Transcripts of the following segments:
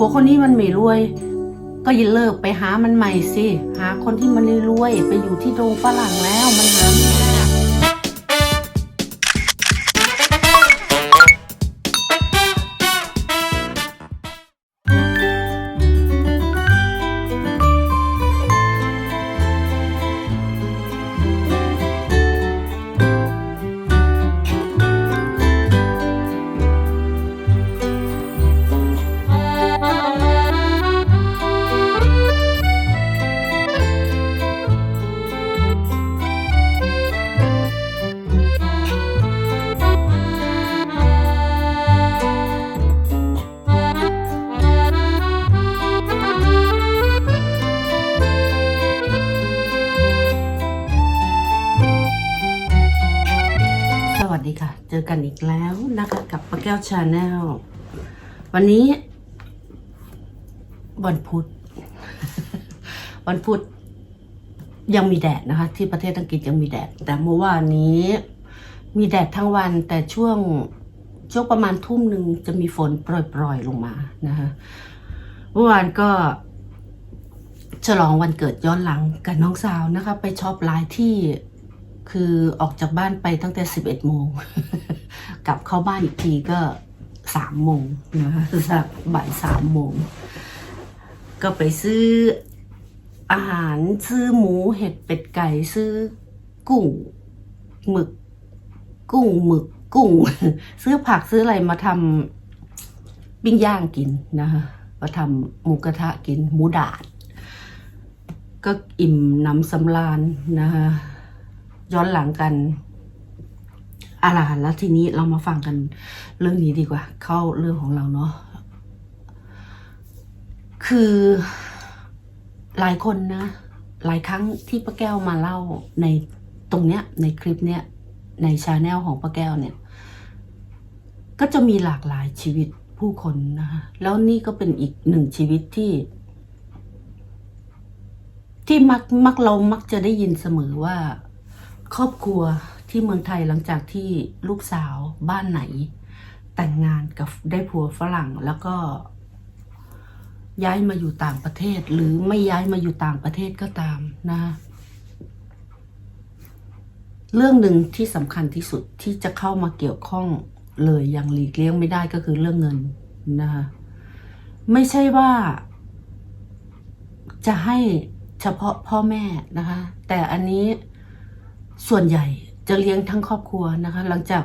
ผัวคนนี้มันไม่รวย ก็อย่าเลิกไปหามันใหม่สิ หาคนที่มันรวยไปอยู่ที่โรงฝรั่งแล้วมันหาไม่ อกันอีกแล้วนะคะกับป้าแก้วชาแนลวันนี้ วันพุธ วันพุธยังมีแดดนะคะ ที่ประเทศอังกฤษยังมีแดด แต่เมื่อวานนี้ มีแดดทั้งวัน แต่ช่วงช่วงประมาณทุ่มหนึ่งจะมีฝนโปรยๆลงมานะคะเมื่อวานก็ฉลองวันเกิดย้อนหลังกับน้องสาวนะคะ ไปช็อปหลายที่ คือออกจากบ้านไปตั้งแต่ 11 โมง กลับเข้าบ้านอีกทีก็สามโมงนะคะสักบ่ายสามโมง ก็ไปซื้ออาหารซื้อหมูเห็ดเป็ดไก่ซื้อกุ้งหมึก กุ้งหมึกกุ้ง ซื้อผักซื้ออะไรมาทำปิ้งย่างกินนะคะมาทำหมูกระทะกินหมูดาด ก็อิ่มน้ำสำราญนะคะ ย้อนหลังกันอะล่ะแล้วทีนี้เรามาฟังกันเรื่องนี้ดีกว่า เข้าเรื่องของเราเนาะคือหลายคนนะ หลายครั้งที่ป้าแก้วมาเล่าในตรงเนี้ย ในคลิปเนี้ย ในชาแนลของป้าแก้วเนี่ย ก็จะมีหลากหลายชีวิตผู้คนนะคะแล้วนี่ก็เป็นอีกหนึ่งชีวิตที่ ที่มักมักเรามักจะได้ยินเสมอว่า ครอบครัวที่เมืองไทยหลังจากที่ลูกสาวบ้านไหน แต่งงานกับได้ผัวฝรั่งแล้วก็ย้ายมาอยู่ต่างประเทศ หรือไม่ย้ายมาอยู่ต่างประเทศก็ตามนะเรื่องหนึ่งที่สำคัญที่สุดที่จะเข้ามาเกี่ยวข้องเลยอย่างหลีกเลี่ยงไม่ได้ก็คือเรื่องเงินนะคะไม่ใช่ว่า จะให้เฉพาะพ่อแม่นะคะ แต่อันนี้ ส่วนใหญ่จะเลี้ยงทั้งครอบครัวนะคะ หลังจาก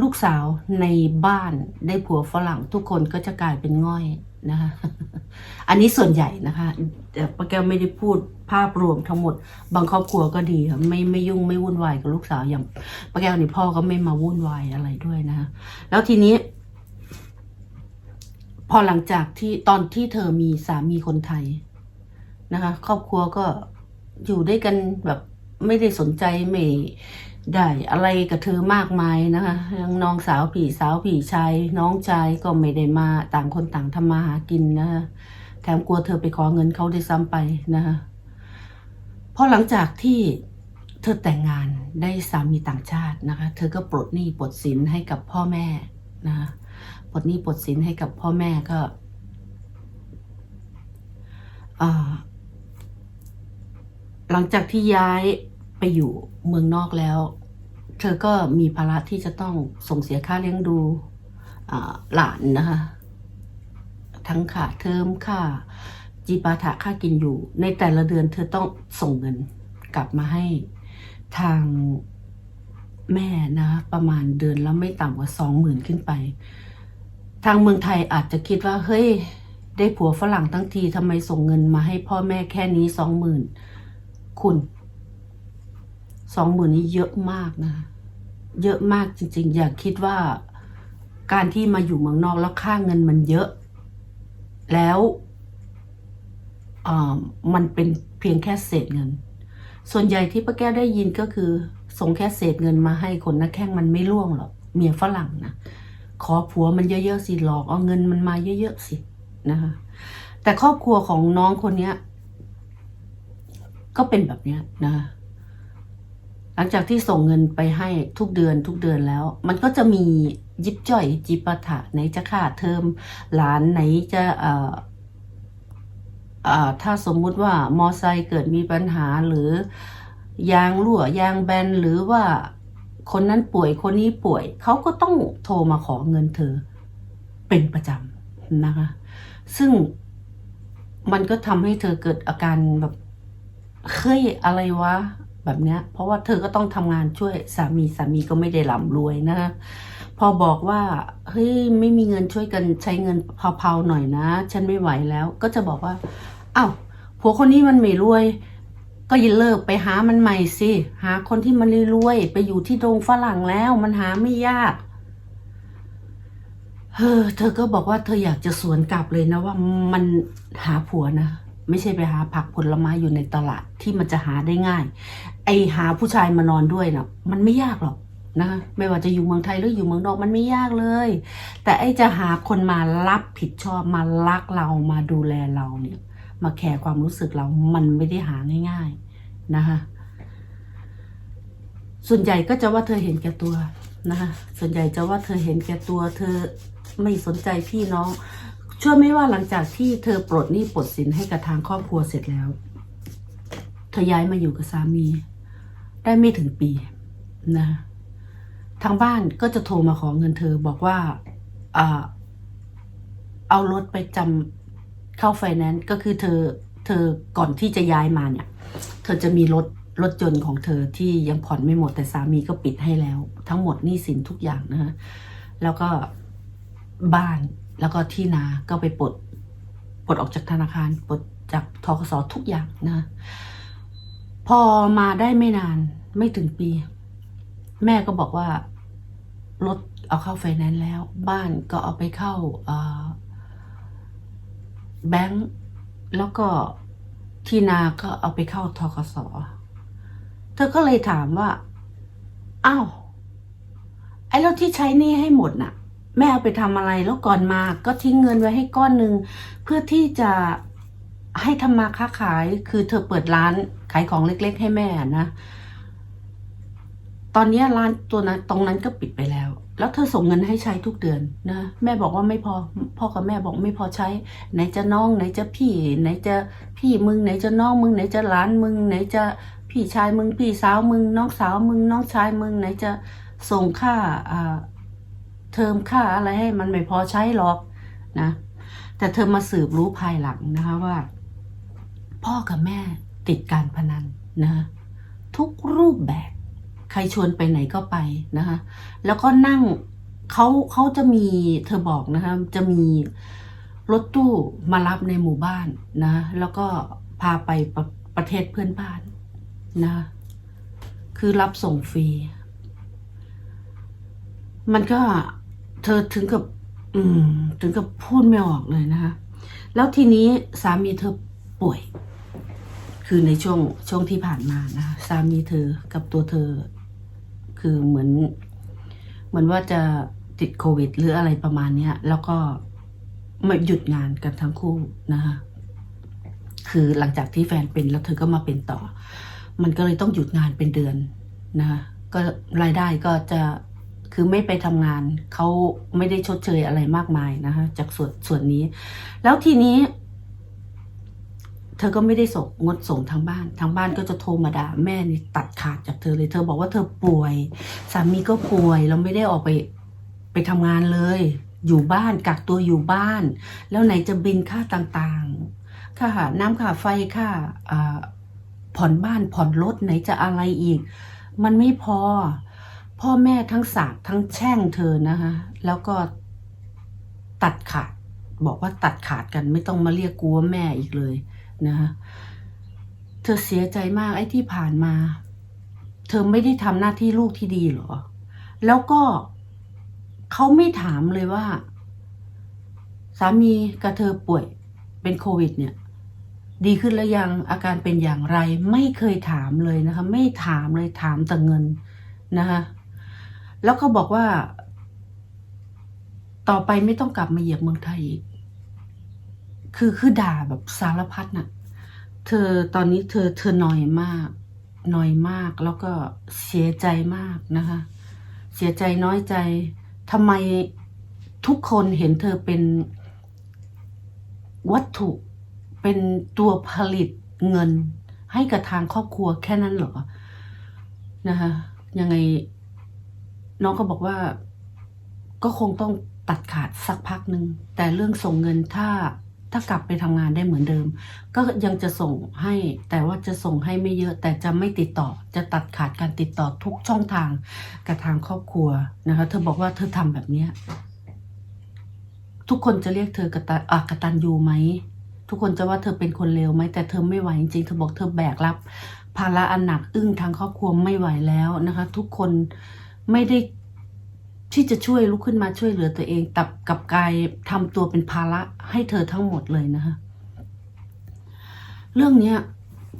ลูกสาวในบ้านได้ผัวฝรั่งทุกคนก็จะกลายเป็นง่อยนะคะ อันนี้ส่วนใหญ่นะคะแต่ป้าแก้วไม่ได้พูดภาพรวมทั้งหมด บางครอบครัวก็ดีค่ะไม่ไม่ยุ่งไม่วุ่นวายกับลูกสาวอย่างป้าแก้วนี่พ่อก็ไม่มาวุ่นวายอะไรด้วยนะคะแล้วทีนี้ พอหลังจากที่ตอนที่เธอมีสามีคนไทยนะคะ ครอบครัวก็อยู่ด้วยกันแบบ ไม่ได้สนใจไม่ได้อะไรกับเธอมากมายนะคะยังน้องสาวผีสาวผีชายน้องชายก็ไม่ได้มาต่างคนต่างทำมาหากินนะคะแถมกลัวเธอไปขอเงินเขาได้ซ้ำไปนะคะพอหลังจากที่เธอแต่งงานได้สามีต่างชาตินะคะ เธอก็ปลดหนี้ปลดสินให้กับพ่อแม่นะคะปลดหนี้ปลดสินให้กับพ่อแม่ก็หลังจากที่ย้าย ไปอยู่เมืองนอกแล้ว เธอก็มีภาระที่จะต้องส่งเสียค่าเลี้ยงดูหลานนะคะ ทั้งค่าเทอมค่าจีปาถะค่ากินอยู่ ในแต่ละเดือนเธอต้องส่งเงินกลับมาให้ทางแม่นะ ประมาณเดือนและไม่ต่ำกว่าสองหมื่นขึ้นไป ทางเมืองไทยอาจจะคิดว่า เฮ้ย ได้ผัวฝรั่งทั้งทีทำไมส่งเงินมาให้พ่อแม่แค่นี้สองหมื่นคุณ สองหมื่นนี้เยอะมากนะ เยอะมากจริงๆ อย่าคิดว่าการที่มาอยู่เมืองนอกแล้วค่าเงินมันเยอะ แล้วมันเป็นเพียงแค่เศษเงิน ส่วนใหญ่ที่ป้าแก้วได้ยินก็คือ ส่งแค่เศษเงินมาให้คนนักแข้งมันไม่ล่วงหรอกเมียฝรั่งนะขอผัวมันเยอะๆสิหลอกเอาเงินมันมาเยอะๆสินะคะแต่ครอบครัวของน้องคนเนี้ย ก็เป็นแบบเนี้ยนะคะ หลังจากที่ส่งเงินไปให้ทุกเดือนทุกเดือนแล้ว มันก็จะมียิบจ่อยจิปาถะไหนจะค่าเทอมหลานไหนจะเอ่อเอ่อถ้าสมมุติว่ามอไซค์เกิดมีปัญหาหรือยางรั่วยางแบนหรือว่าคนนั้นป่วยคนนี้ป่วย เขาก็ต้องโทรมาขอเงินเธอ เป็นประจำนะคะ ซึ่งมันก็ทำให้เธอเกิดอาการแบบเฮ้ยอะไรวะ แบบเนี้ย เพราะว่าเธอก็ต้องทำงานช่วยสามีสามีก็ไม่ได้ร่ำรวยนะคะพอบอกว่าเฮ้ยไม่มีเงินช่วยกันใช้เงินเผาๆหน่อยนะ ฉันไม่ไหวแล้ว ก็จะบอกว่าอ้าวผัวคนนี้มันไม่รวย ก็ย่าเลิกไปหามันใหม่สิหาคนที่มันรวยไปอยู่ที่โรงฝรั่งแล้ว มันหาไม่ยากเฮ้อเธอก็บอกว่าเธออยากจะสวนกลับเลยนะว่ามันหาผัวนะ ไม่ใช่ไปหาผักผลไม้อยู่ในตลาดที่มันจะหาได้ง่าย ไอหาผู้ชายมานอนด้วยนะมันไม่ยากหรอกนะคะไม่ว่าจะอยู่เมืองไทยหรืออยู่เมืองนอกมันไม่ยากเลย แต่ไอจะหาคนมารับผิดชอบมารักเรามาดูแลเราเนี่ย มาแคร์ความรู้สึกเรา มันไม่ได้หาง่าย ๆนะคะ ส่วนใหญ่ก็จะว่าเธอเห็นแก่ตัวนะคะ ส่วนใหญ่จะว่าเธอเห็นแก่ตัว เธอไม่สนใจพี่น้องเชื่อไหมว่าหลังจากที่เธอปลดหนี้ปลดสินให้กับทางครอบครัวเสร็จแล้ว เธอย้ายมาอยู่กับสามี ได้ไม่ถึงปีนะทางบ้านก็จะโทรมาขอเงินเธอบอกว่าอเอารถไปจำเข้าไฟแนนซ์ก็คือเธอเธอก่อนที่จะย้ายมาเนี่ย เธอจะมีรถรถยนต์ของเธอที่ยังผ่อนไม่หมดแต่สามีก็ปิดให้แล้ว ทั้งหมดหนี้สินทุกอย่างนะฮะแล้วก็บ้านแล้วก็ที่นาก็ไปปลดปลดออกจากธนาคารปลดจากทกสทุกอย่างนะ พอมาได้ไม่นานไม่ถึงปี แม่ก็บอกว่ารถเอาเข้าไฟแนนซ์แล้ว บ้านก็เอาไปเข้าแบงก์แล้วก็ที่นาก็เอาไปเข้าทกสเธอก็เลยถามว่าอ้าวไอ้แล้วที่ใช้นี่ให้หมดน่ะ แม่เอาไปทำอะไรแล้วก่อนมาก็ทิ้งเงินไว้ให้ก้อนหนึ่งเพื่อที่จะ ให้ทำมาค้าขายคือเธอเปิดร้านขายของเล็ก ๆ ให้แม่นะตอนนี้ร้านตัวนั้นตรงนั้นก็ปิดไปแล้ว แล้วเธอส่งเงินให้ใช้ทุกเดือนนะแม่บอกว่าไม่พอพ่อกับแม่บอกไม่พอใช้ ไหนจะน้อง ไหนจะพี่ ไหนจะพี่มึง ไหนจะน้องมึง ไหนจะหลานมึง ไหนจะพี่ชายมึง พี่สาวมึง น้องสาวมึง น้องชายมึง ไหนจะส่งค่าอ่าเทอมค่าอะไรให้มันไม่พอใช้หรอกนะ แต่เธอมาสืบรู้ภายหลังนะคะว่า พ่อกับแม่ติดการพนันนะคะทุกรูปแบบ ใครชวนไปไหนก็ไปนะคะแล้วก็นั่งเขาเขาจะมีเธอบอกนะคะจะมีรถตู้มารับในหมู่บ้านนะแล้วก็พาไปประประเทศเพื่อนบ้านนะคือรับส่งฟรี มันก็เธอถึงกับ อืม ถึงกับพูดไม่ออกเลยนะคะแล้วทีนี้สามีเธอป่วย คือในช่วงช่วงที่ผ่านมานะสามีเธอกับตัวเธอ คือเหมือน เหมือนว่าจะติดโควิด หรืออะไรประมาณเนี้ย แล้วก็มาหยุดงานกันทั้งคู่นะคะคือหลังจากที่แฟนเป็นแล้วเธอก็มาเป็นต่อ มันก็เลยต้องหยุดงานเป็นเดือนนะคะก็รายได้ก็จะคือไม่ไปทำงานเขาไม่ได้ชดเชยอะไรมากมายนะคะจากส่วนส่วนนี้ แล้วทีนี้ ธอก็ไม่ได้ส่งงดส่งทางบ้าน ทางบ้านก็จะโทรมาด่าแม่นี่ตัดขาดจากเธอเลย เธอบอกว่าเธอป่วย สามีก็ป่วยเราไม่ได้ออกไปไปทำงานเลย อยู่บ้านกักตัวอยู่บ้าน แล้วไหนจะบินค่าต่างๆ ค่าน้ำค่าไฟค่าอ่าผ่อนบ้านผ่อนรถไหนจะอะไรอีก มันไม่พอ พ่อแม่ทั้งสาบทั้งแช่งเธอนะคะแล้วก็ตัดขาด บอกว่าตัดขาดกันไม่ต้องมาเรียกกูว่าแม่อีกเลย นะคะเธอเสียใจมากไอ้ที่ผ่านมา เธอไม่ได้ทำหน้าที่ลูกที่ดีหรอ แล้วก็เขาไม่ถามเลยว่า สามีกับเธอป่วยเป็นโควิด เนี่ย ดีขึ้นแล้วยังอาการเป็นอย่างไร ไม่เคยถามเลยนะคะ ไม่ถามเลยถามแต่เงินนะคะแล้วก็บอกว่า ต่อไปไม่ต้องกลับมาเหยียบเมืองไทยอีก คือคือด่าแบบสารพัดน่ะ เธอตอนนี้เธอเธอหน่อยมากหน่อยมากแล้วก็เสียใจมากนะคะ เสียใจน้อยใจทำไมทุกคนเห็นเธอเป็นวัตถุเป็นตัวผลิตเงิน ให้กับทางครอบครัวแค่นั้นเหรอนะคะยังไง น้องก็บอกว่าก็คงต้องตัดขาดสักพักหนึ่งแต่เรื่องส่งเงินถ้า ถ้ากลับไปทำงานได้เหมือนเดิม ก็ยังจะส่งให้ แต่ว่าจะส่งให้ไม่เยอะ แต่จะไม่ติดต่อ จะตัดขาดการติดต่อทุกช่องทางกับทางครอบครัวนะคะ เธอบอกว่าเธอทำแบบเนี้ยทุกคนจะเรียกเธอกตันอะกตันยูไหม ทุกคนจะว่าเธอเป็นคนเลวไหม แต่เธอไม่ไหวจริงๆเธอบอกเธอแบกรับ ภาระอันหนักอึ้งทางครอบครัวไม่ไหวแล้วนะคะ ทุกคนไม่ได้ ที่จะช่วยลุกขึ้นมาช่วยเหลือตัวเองตับกับกายทำตัวเป็นภาระให้เธอทั้งหมดเลยนะคะเรื่องเนี้ย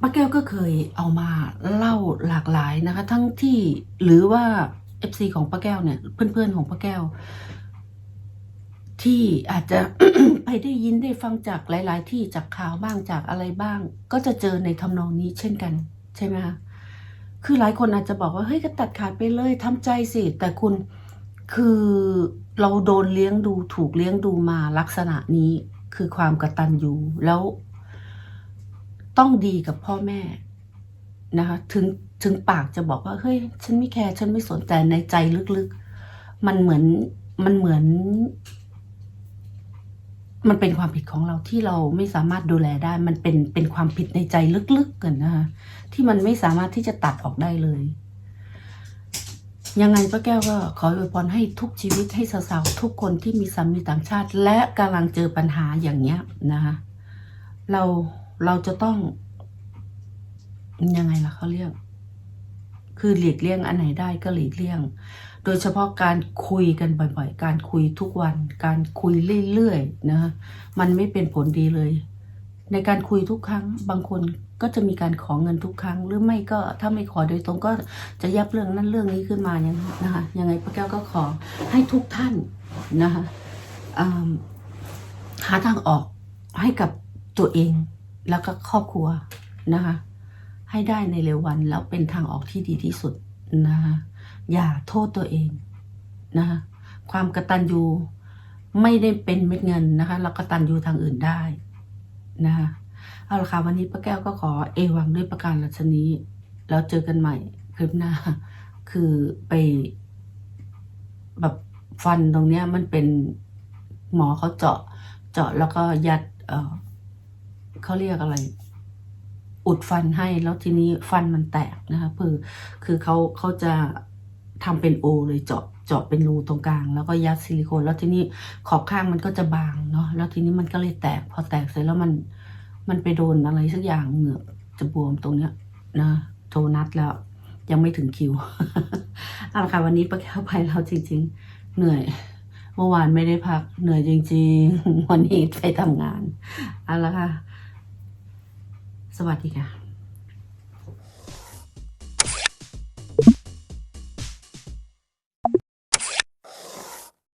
ป้าแก้วก็เคยเอามาเล่าหลากหลายนะคะ ทั้งที่หรือว่า FC ของป้าแก้วเนี่ย เพื่อนๆของป้าแก้ว ที่อาจจะไปได้ยินได้ฟังจากหลาย ๆ ที่จากข่าวบ้างจากอะไรบ้าง ก็จะเจอในทำนองนี้เช่นกัน ใช่ไหมคะคือหลายคนอาจจะบอกว่าเฮ้ยก็ตัดขาดไปเลยทำใจสิ แต่คุณ คือเราโดนเลี้ยงดูถูกเลี้ยงดูมาลักษณะนี้คือความกระตัญญูแล้วต้องดีกับพ่อแม่นะคะถึงถึงปากจะบอกว่าเฮ้ยฉันไม่แคร์ฉันไม่สนใจในใจลึกๆ มันเหมือนมันเหมือน มันเป็นความผิดของเราที่เราไม่สามารถดูแลได้ มันเป็นเป็นความผิดในใจลึกๆกันนะคะที่มันไม่สามารถที่จะตัดออกได้เลย ยังไงป้าแก้วก็ขออวยพรให้ทุกชีวิตให้สาวๆทุกคนที่มีสามีต่างชาติ และกำลังเจอปัญหาอย่างเนี้ยนะคะเราเราจะต้อง ยังไงล่ะเขาเรียก คือหลีกเลี่ยงอันไหนได้ก็หลีกเลี่ยง โดยเฉพาะการคุยกันบ่อยๆ การคุยทุกวัน การคุยเรื่อยๆนะมันไม่เป็นผลดีเลย ในการคุยทุกครั้งบางคน ก็จะมีการขอเงินทุกครั้ง หรือไม่ก็ถ้าไม่ขอโดยตรงก็จะยับเรื่องนั้นเรื่องนี้ขึ้นมาอย่างนี้นะคะยังไงป้าแก้วก็ขอให้ทุกท่านนะคะหาทางออกให้กับตัวเองแล้วก็ครอบครัวนะคะให้ได้ในเร็ววันแล้วเป็นทางออกที่ดีที่สุดนะคะอย่าโทษตัวเองนะคะความกระตัญญูไม่ได้เป็นเม็ดเงินนะคะเรากระตัญญูทางอื่นได้นะคะ เอาละค่ะวันนี้ป้าแก้วก็ขอเอวังด้วยประการลัชนี้ แล้วเจอกันใหม่คลิปหน้า คือไป แบบฟันตรงเนี้ยมันเป็นหมอเขาเจาะ เจาะแล้วก็ยัด เออเขาเรียกอะไร อุดฟันให้แล้วทีนี้ฟันมันแตกนะคะคือคือเขาเขาจะทำเป็นโอเลยเจาะเจาะเป็นรูตรงกลาง แล้วก็ยัดซิลิโคนแล้วทีนี้ขอบข้างมันก็จะบางเนาะแล้วทีนี้มันก็เลยแตกพอแตกเสร็จแล้วมัน มันไปโดนอะไรสักอย่างเหงือกจะบวมตรงเนี้ยนะโทรนัดแล้ว ยังไม่ถึงคิวเอาละค่ะวันนี้ประแก้วไปแล้วจริง ๆ เหนื่อย เมื่อวานไม่ได้พักเหนื่อยจริง ๆ วันนี้ไปทำงานเอาละค่ะ สวัสดีค่ะ